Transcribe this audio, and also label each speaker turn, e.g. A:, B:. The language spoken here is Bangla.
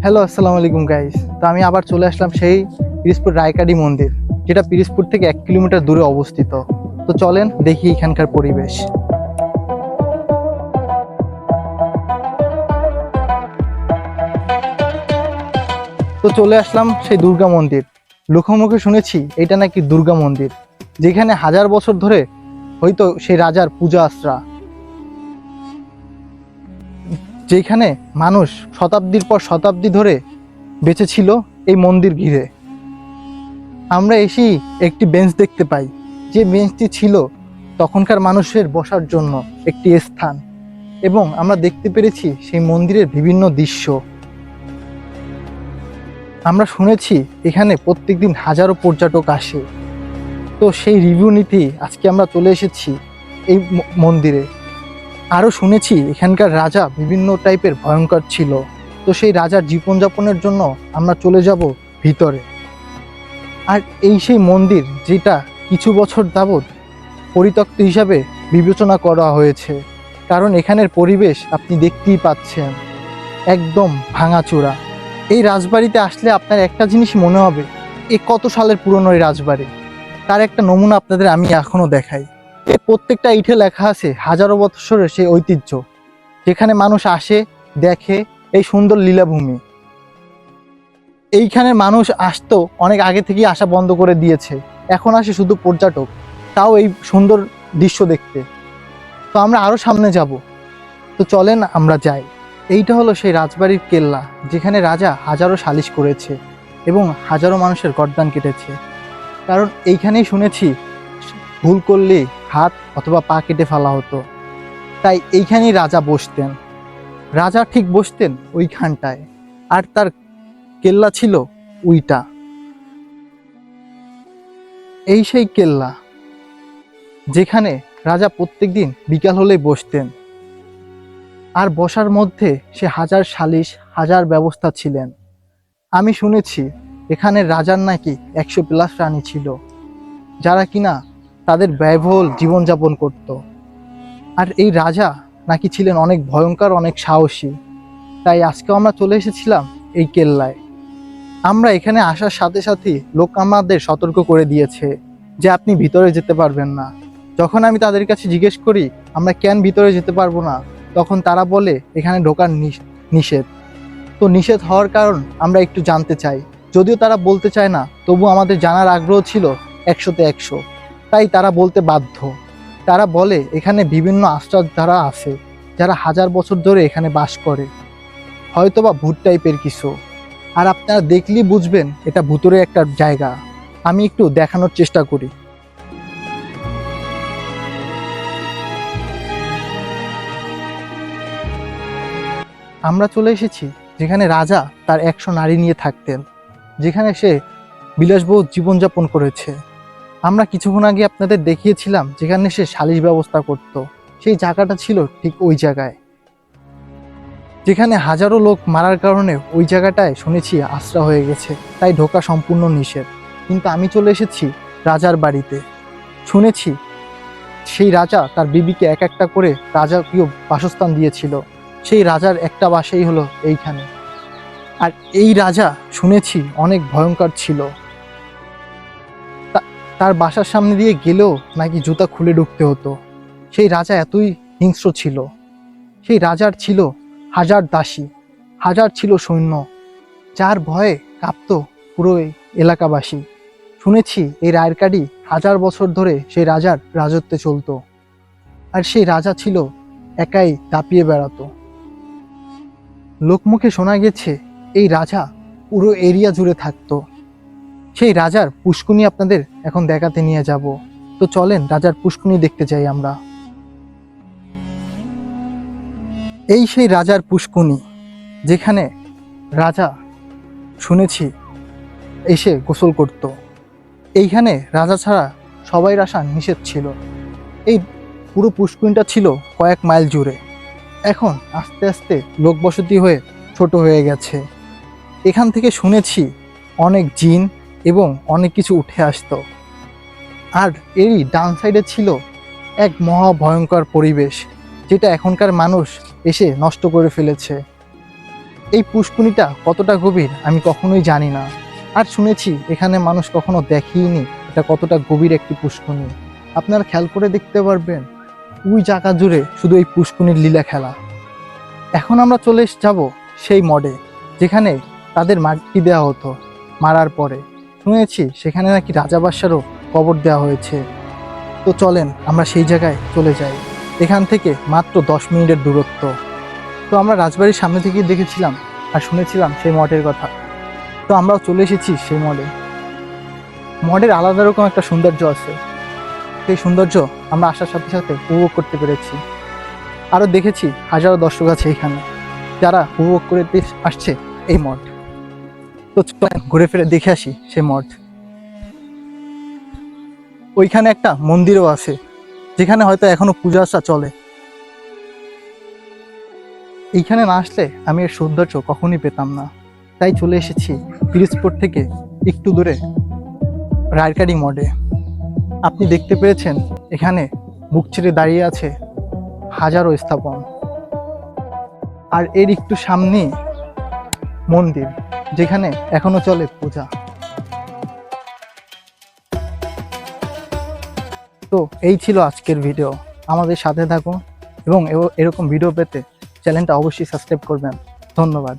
A: হ্যালো আসসালামু আলাইকুম গাইস তো আমি আবার চলে আসলাম সেই পিরিসপুর রায়কাডি মন্দির, যেটা পিরিসপুর থেকে এক কিলোমিটার দূরে অবস্থিত। তো চলেন দেখি এখানকার পরিবেশ। তো চলে আসলাম সেই দুর্গা মন্দির। লোকমুখে শুনেছি এটা নাকি দুর্গা মন্দির, যেখানে হাজার বছর ধরে হয়তো সেই রাজার পূজা আশ্রা। যেখানে মানুষ শতাব্দীর পর শতাব্দী ধরে বেঁচে ছিল এই মন্দির ঘিরে। আমরা এসেই একটি বেঞ্চ দেখতে পাই। যে বেঞ্চটি ছিল তখনকার মানুষের বসার জন্য একটি স্থান এবং আমরা দেখতে পেরেছি সেই মন্দিরের বিভিন্ন দৃশ্য। আমরা শুনেছি এখানে প্রত্যেকদিন হাজারো পর্যটক আসে। তো সেই রিভিউ নিতেই আজকে আমরা চলে এসেছি এই মন্দিরে। আরও শুনেছি এখানকার রাজা বিভিন্ন টাইপের ভয়ঙ্কর ছিল। তো সেই রাজার জীবনযাপনের জন্য আমরা চলে যাব ভিতরে। আর এই সেই মন্দির যেটা কিছু বছর যাবৎ পরিত্যক্ত হিসাবে বিবেচনা করা হয়েছে, কারণ এখানের পরিবেশ আপনি দেখতেই পাচ্ছেন। একদম ভাঙাচোরা। এই রাজবাড়িতে আসলে আপনার একটা জিনিস মনে হবে, এ কত সালের পুরনো এই রাজবাড়ি? তার একটা নমুনা আপনাদের আমি এখনও দেখাই। এর প্রত্যেকটা ইটে লেখা আছে, হাজারো বৎসরের সেই ঐতিহ্য। যেখানে মানুষ আসে, দেখে এই সুন্দর লীলাভূমি। এইখানে মানুষ আসতো অনেক আগে থেকেই আসা বন্ধ করে দিয়েছে। এখন আসে শুধু পর্যটক। তাও এই সুন্দর দৃশ্য দেখতে। তো আমরা আরও সামনে যাব। তো চলেন আমরা যাই। এইটা হলো সেই রাজবাড়ির কেল্লা, যেখানে রাজা হাজারো সালিশ করেছে এবং হাজারো মানুষের গর্দান কেটেছে। কারণ এইখানেই শুনেছি, ভুল করলে হাত অথবা পা কেটে ফেলা হতো। তাই এইখানেই রাজা বসতেন। রাজা ঠিক বসতেন ওইখানটায়। আর তার কেল্লা ছিল উইটা। এই সেই কেল্লা, যেখানে রাজা প্রত্যেকদিন বিকাল হলেই বসতেন। আর বসার মধ্যে সে হাজার সালিশ, হাজার ব্যবস্থা ছিলেন। আমি শুনেছি, এখানে রাজার নাকি একশো প্লাস রানী ছিল। যারা কিনা তাদের ব্যয়বহুল জীবনযাপন করত। আর এই রাজা নাকি ছিলেন অনেক ভয়ঙ্কর, অনেক সাহসী। তাই আজকেও আমরা চলে এসেছিলাম এই কেল্লায়। আমরা এখানে আসার সাথে সাথে লোক আমাদের সতর্ক করে দিয়েছে যে আপনি ভিতরে যেতে পারবেন না। যখন আমি তাদের কাছে জিজ্ঞেস করি, আমরা কেন ভিতরে যেতে পারব না? তখন তারা বলে, এখানে ঢোকার নিষ- নিষেধ। তো নিষেধ হওয়ার কারণ আমরা একটু জানতে চাই। যদিও তারা বলতে চায় না, তবু আমাদের জানার আগ্রহ ছিল একশোতে একশো। তাই তারা বলতে বাধ্য। তারা বলে, এখানে বিভিন্ন আশ্রয় যারা আছে, যারা হাজার বছর ধরে এখানে বাস করে। হয়তোবা ভূত টাইপের কিছু। আর আপনারা দেখলেই বুঝবেন, এটা ভূতরে একটা জায়গা। আমি একটু দেখানোর চেষ্টা করি। আমরা চলে এসেছি, যেখানে রাজা তার একশো নারী নিয়ে থাকতেন, যেখানে সে বিলাসবহুল জীবনযাপন করেছে। আমরা কিছুক্ষণ আগে আপনাদের দেখিয়েছিলাম যেখানে সে সালিশ ব্যবস্থা করত। সেই জায়গাটা ছিল ঠিক ওই জায়গায়। যেখানে হাজারো লোক মারার কারণে ওই জায়গাটায় শুনেছি আশ্রা হয়ে গেছে, তাই ঢোকা সম্পূর্ণ নিষেধ। কিন্তু আমি চলে এসেছি রাজার বাড়িতে। শুনেছি সেই রাজা তার বিবিকে এক একটা করে রাজকীয় বাসস্থান দিয়েছিল। সেই রাজার একটা বাসেই হলো এইখানে। আর এই রাজা শুনেছি অনেক ভয়ঙ্কর ছিল। তার বাসার সামনে দিয়ে গেলেও নাকি জুতা খুলে ঢুকতে হতো। সেই রাজা এতই হিংস্র ছিল। সেই রাজার ছিল হাজার দাসী, হাজার ছিল সৈন্য, যার ভয়ে কাঁপত পুরো এলাকাবাসী। শুনেছি এই রায়েরকাডি হাজার বছর ধরে সেই রাজার রাজত্বে চলতো। আর সেই রাজা ছিল একাই দাপিয়ে বেড়াতো। লোকমুখে শোনা গেছে, এই রাজা পুরো এরিয়া জুড়ে থাকতো। সেই রাজার পুষ্কুনি আপনাদের এখন দেখাতে নিয়ে যাব। তো চলেন রাজার পুষ্কুনি দেখতে যাই আমরা। এই সেই রাজার পুষ্কুনি, যেখানে রাজা শুনেছি এসে গোসল করত। এইখানে রাজা ছাড়া সবাই আসা নিষেধ ছিল। এই পুরো পুষ্কুনিটা ছিল কয়েক মাইল জুড়ে। এখন আস্তে আস্তে লোকবসতি হয়ে ছোট হয়ে গেছে। এখান থেকে শুনেছি অনেক জিন এবং অনেক কিছু উঠে আসতো। আর এরই ডান সাইডে ছিল এক মহা ভয়ঙ্কর পরিবেশ, যেটা এখনকার মানুষ এসে নষ্ট করে ফেলেছে। এই পুষ্কুনিটা কতটা গভীর আমি কখনোই জানি না। আর শুনেছি এখানে মানুষ কখনো দেখেইনি এটা কতটা গভীর একটি পুষ্কুনি। আপনারা খেয়াল করে দেখতে পারবেন ওই জায়গা জুড়ে শুধু এই পুষ্কুনির লীলা খেলা। এখন আমরা চলে যাব সেই মডে, যেখানে তাদের মাটি দেওয়া হতো, মারার পরে। শুনেছি সেখানে নাকি রাজা কবর দেওয়া হয়েছে। তো চলেন, আমরা সেই জায়গায় চলে যাই। এখান থেকে মাত্র দশ মিনিটের দূরত্ব। তো আমরা রাজবাড়ির সামনে থেকেই দেখেছিলাম আর শুনেছিলাম সেই মঠের কথা। তো আমরাও চলে এসেছি সেই মডে মডের আলাদা রকম একটা সৌন্দর্য আছে। সেই সৌন্দর্য আমরা আসার সাথে সাথে উপভোগ করতে পেরেছি। আরও দেখেছি হাজারো দর্শক আছে এখানে, যারা উপভোগ করে আসছে এই মঠ। তো ঘুরে ফিরে দেখে আসি সেই মঠ। ওইখানে একটা মন্দিরও আছে, যেখানে হয়তো এখনও পূজা আসা চলে। এইখানে না আসলে আমি এর সৌন্দর্য কখনই পেতাম না। তাই চলে এসেছি পিরিজপুর থেকে একটু দূরে রায়কারি মডে আপনি দেখতে পেরেছেন এখানে বুক ছেড়ে দাঁড়িয়ে আছে হাজারো স্থাপন। আর এর একটু সামনেই মন্দির, যেখানে এখনও চলে পূজা। তো এই ছিল আজকের ভিডিও। আমাদের সাথে থাকুন এবং এরকম ভিডিও পেতে চ্যানেলটা অবশ্যই সাবস্ক্রাইব করবেন। ধন্যবাদ।